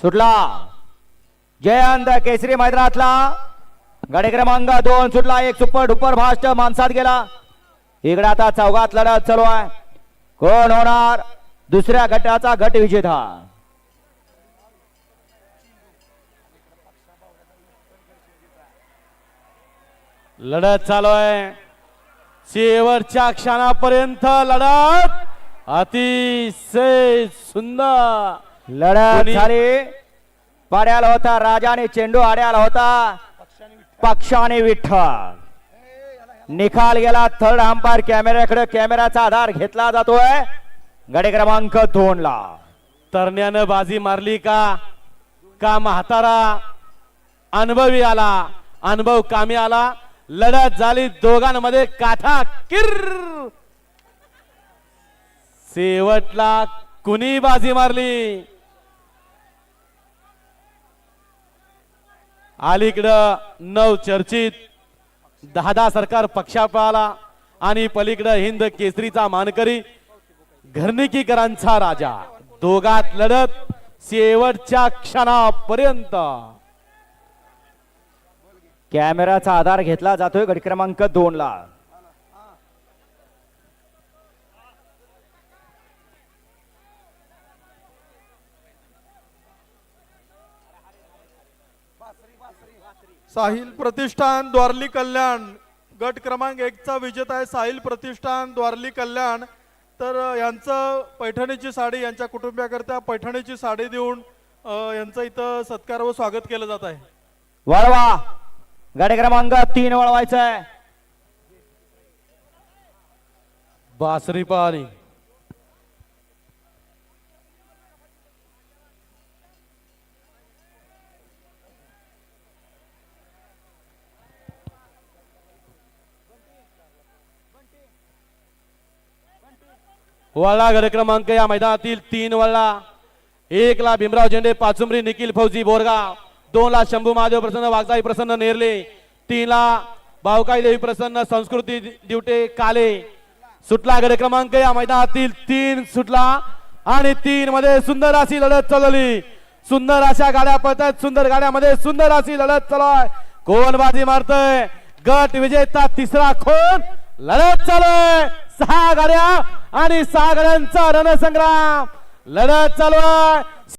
सुटला. जयंत केसरी मैदानातला. गाडी क्रमांक दोन सुटला. एक सुपर डुपर फास्ट माणसात गेला. इकडे आता चौघात लढत चालू आहे. कोण होणार? दुसऱ्या गटाचा गट विजेता. लढत चालू आहे. शेवटच्या क्षणापर्यंत लढत अतिशय सुंदर. लढत झाली. पाड्याला होता राजाने चेंडू आड्याला होता पक्षाने विठ्ठल. निकाल गेला थर्ड अंपायर कॅमेऱ्याकडे कॅमेऱ्याचा आधार घेतला जातोय. गडी क्रमांक दोन ला. तरण्यानं बाजी मारली का? का म्हातारा? अनुभवी आला. अनुभव कामी आला. लढत झाली दोघांमध्ये काठा किर. शेवटला कुणी बाजी मारली? अलीकडं नव चर्चित दहा सरकार पक्षापाला आणि पलीकडं हिंद केसरीचा मानकरी घरणिकीकरांचा राजा. दोघात लढत शेवटच्या क्षणापर्यंत. कॅमेराचा आधार घेतला जातोय गट क्रमांक दोन ला साहिल प्रतिष्ठान द्वारली कल्याण. गट क्रमांक एकचा विजेता आहे साहिल प्रतिष्ठान द्वारली कल्याण. तर यांचं पैठणीची साडी यांच्या कुटुंबियाकरता पैठणीची साडी देऊन यांचं इथं सत्कार व स्वागत केलं जात आहे. वळवा. गडी क्रमांक तीन वळवायचा आहे बासरी पाणी वळला गड क्रमांक या मैदानातील तीन वळला एक ला भीमराव झेंडे पाचुमरी निखिल फौजी बोरगाव. दोन ला शंभू महादेव प्रसन्न वागदाई प्रसन्न नेरले. तीन ला भाऊकाई देवी प्रसन्न संस्कृती दिवटे काले. सुटला गड क्रमांक या मैदानातील तीन सुटला आणि तीन मध्ये सुंदर अशी लढत चालवली सुंदर अशा गाड्या पळतात सुंदर गाड्यामध्ये सुंदर अशी लढत चालू आहे कोण बाजी मारतय. गट विजेता तिसरा खोन. लढत चालू सहा गाड्या आणि सागरांचा रणसंग्राम. लढत चालू आहे.